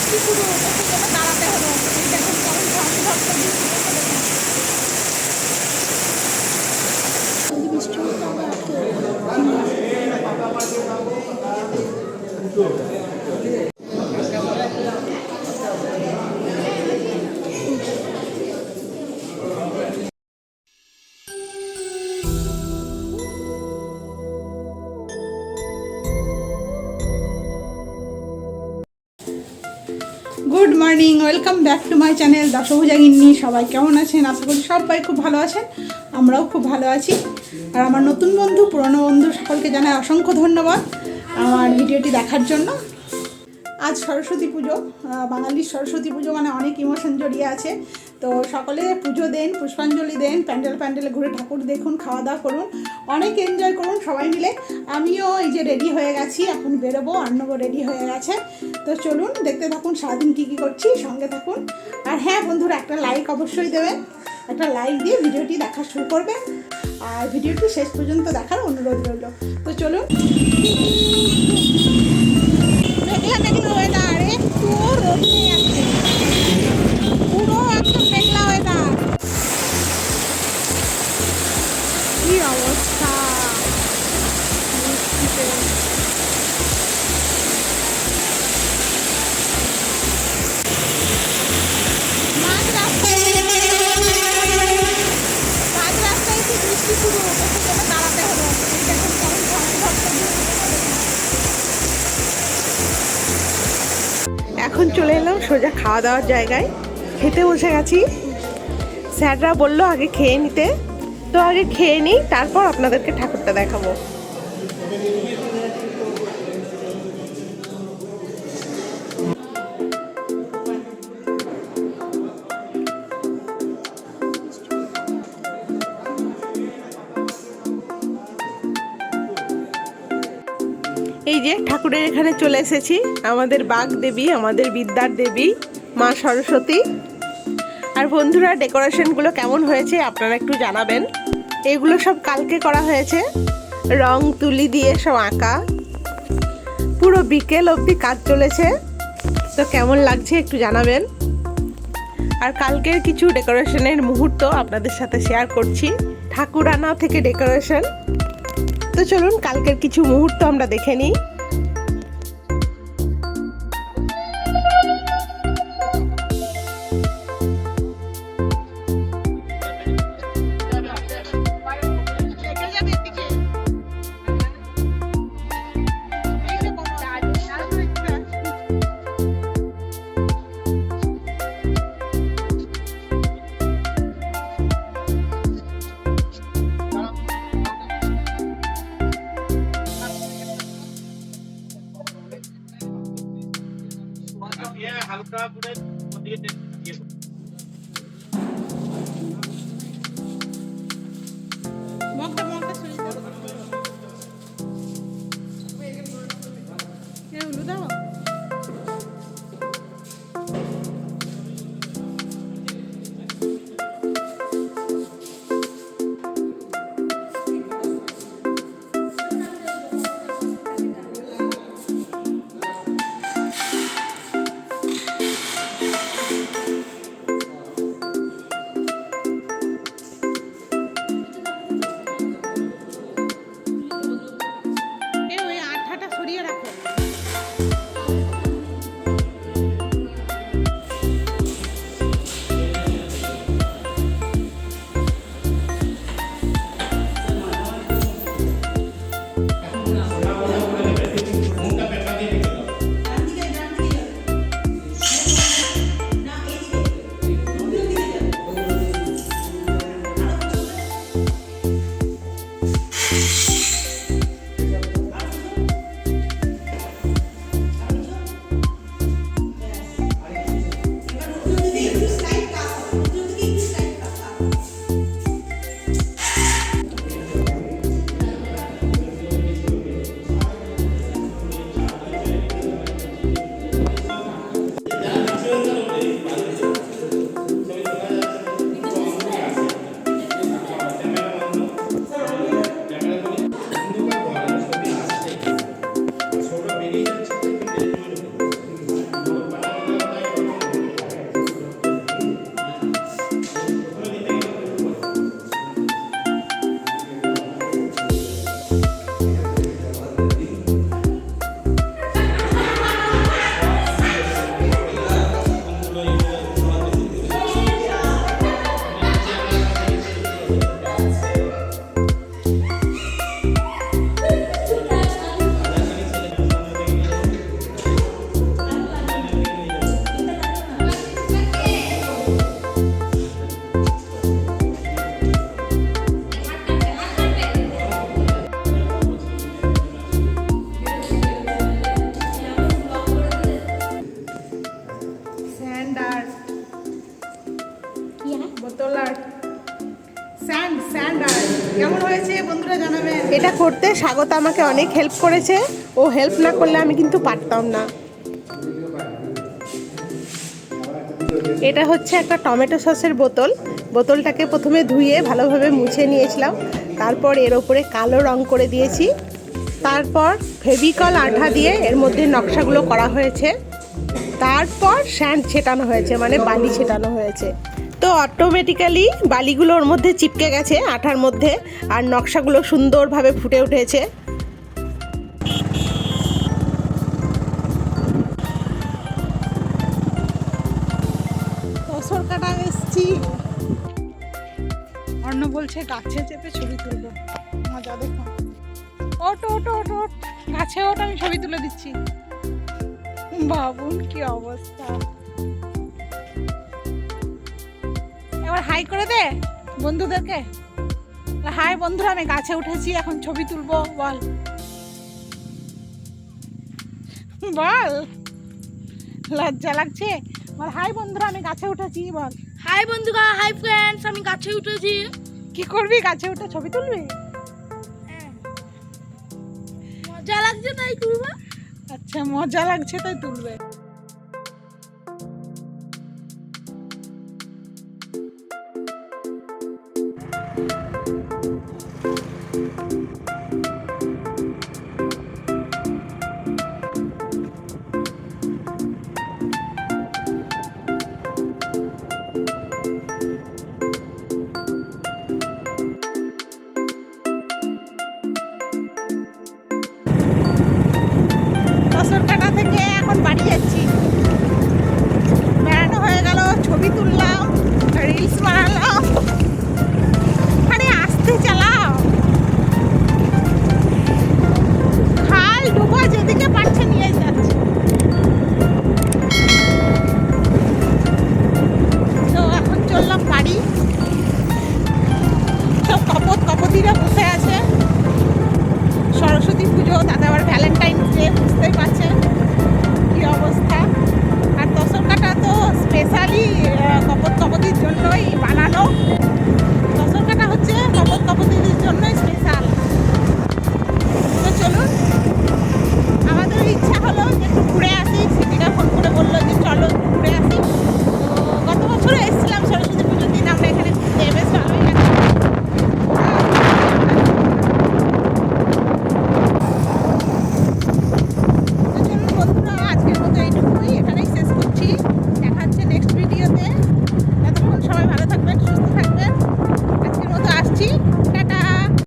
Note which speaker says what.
Speaker 1: বৃষ্টি শুরু দাঁড়াতে হলো এই দেখুন কেমন ঝড় ঝড় welcome back to my channel Dashabhuja Ginni সবাই কেমন আছেন? আশা করি সবাই খুব ভালো আছেন। আমরাও খুব ভালো আছি। আর আমার নতুন বন্ধু, পুরনো বন্ধু, সকলকে জানাই অসংখ্য ধন্যবাদ আমার ভিডিওটি দেখার জন্য। আজ সরস্বতী পুজো বাঙালির সরস্বতী পুজো মানে অনেক ইমোশন জড়িয়ে আছে। তো সকলে পুজো দেন, পুষ্পাঞ্জলি দেন, প্যান্ডেল প্যান্ডেলে ঘুরে ঠাকুর দেখুন, খাওয়া দাওয়া করুন, অনেক এনজয় করুন সবাই মিলে। আমিও এই যে রেডি হয়ে গেছি, এখন বেরোবো অর্ণব রেডি হয়ে গেছে। তো চলুন, দেখতে থাকুন সারাদিন কী কী করছি, সঙ্গে থাকুন। আর হ্যাঁ বন্ধুরা, একটা লাইক অবশ্যই দেবেন। একটা লাইক দিয়ে ভিডিওটি দেখা শুরু করবেন। আর ভিডিওটি শেষ পর্যন্ত দেখার অনুরোধ রইল। তো চলুন। মেঘলা ওয়েদার একটু রোদ নেই আজকে পুরো একদম মেঘলা ওয়েদার কি অবস্থা?
Speaker 2: চলে এলাম সোজা খাওয়া দাওয়ার জায়গায়। খেতে বসে গেছি। স্যাররা বলল আগে খেয়ে নিতে। তো আগে খেয়ে নিই, তারপর আপনাদেরকে ঠাকুরটা দেখাবো। যে ঠাকুরের এখানে চলে এসেছি, আমাদের বাগ দেবী, আমাদের বিদ্যার দেবী, মা সরস্বতী। আর বন্ধুরা ডেকোরেশনগুলো কেমন হয়েছে আপনারা একটু জানাবেন। এগুলো সব কালকে করা হয়েছে। রং তুলি দিয়ে সব আঁকা। পুরো বিকেল অবধি কাজ চলেছে। তো কেমন লাগছে একটু জানাবেন। আর কালকের কিছু ডেকোরেশনের মুহূর্ত আপনাদের সাথে শেয়ার করছি। ঠাকুর আনা থেকে ডেকোরেশন তো চলুন, কালকের কিছু মুহূর্ত আমরা দেখে নিই। এটা করতে স্বাগত, আমাকে অনেক হেল্প করেছে। ও হেল্প না করলে আমি কিন্তু পারতাম না। এটা হচ্ছে একটা টমেটো সসের বোতল। বোতলটাকে প্রথমে ধুয়ে ভালোভাবে মুছে নিয়েছিলাম। তারপর এর ওপরে কালো রং করে দিয়েছি। তারপর ফেভিকল আঠা দিয়ে এর মধ্যে নকশাগুলো করা হয়েছে। তারপর স্যান্ড ছেটানো হয়েছে মানে বালি ছেটানো হয়েছে। তো অটোমেটিক্যালি বালিগুলো ওর মধ্যে চিপকে গেছে আঠার মধ্যে আর নকশাগুলো সুন্দরভাবে ফুটে উঠেছে।
Speaker 1: কাটা অর্ণ বলছে, গাছে চেপে ছবি তুলবো। মজা দেখো। ওট ওট ওট ওট গাছে ওট আমি ছবি তুলে দিচ্ছি। বাবুন, কি অবস্থা। এবার হাই করে দে বন্ধুদেরকে। হাই বন্ধুরা আমি গাছে উঠেছি এখন ছবি তুলবো বল। বল লজ্জা লাগছে। বল হাই বন্ধুরা আমি গাছে উঠেছি বল।
Speaker 3: হাই বন্ধুরা হাই ফ্রেন্ডস আমি গাছে উঠেছি।
Speaker 1: কি করবি গাছে উঠে ছবি তুলবি?
Speaker 3: মজা লাগছে তাই তুলবা।
Speaker 1: আচ্ছা মজা লাগছে তাই তুলবে।